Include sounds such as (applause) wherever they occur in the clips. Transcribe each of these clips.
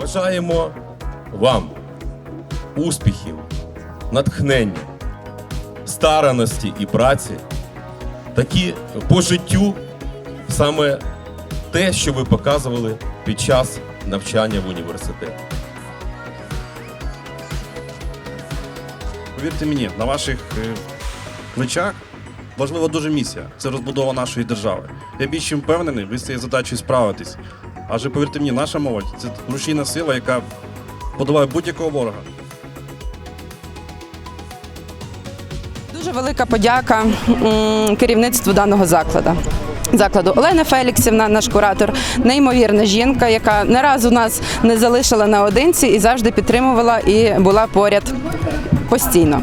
Бажаємо вам успіхів, натхнення, стараності і праці, такі по життю саме те, що ви показували під час навчання в університеті. Повірте мені, на ваших е, плечах важлива дуже місія це розбудова нашої держави. Я більш впевнений, ви з цією задачею справитесь. Адже повірте мені, наша молодь це рушійна сила, яка подолає будь-якого ворога. Дуже велика подяка керівництву даного закладу. Закладу Олена Феліксівна, наш куратор, неймовірна жінка, яка не разу нас не залишила наодинці і завжди підтримувала і була поряд постійно.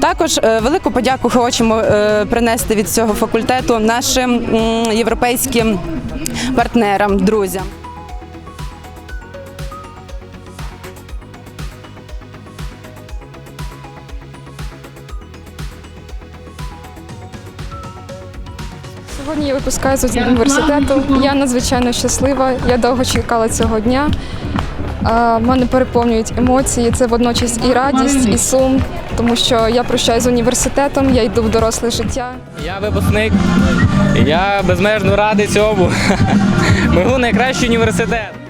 Також е, велику подяку хочемо е, принести від цього факультету нашим європейським партнерам, друзям. Сьогодні я випускаюся з університету. Я надзвичайно щаслива. Я довго чекала цього дня. Мене переповнюють емоції. Це водночас і радість, і сум, тому що я прощаюся з університетом, я йду в доросле життя. Я випускник. Я безмежно радий цьому. (laughs) Мигу найкращий університет.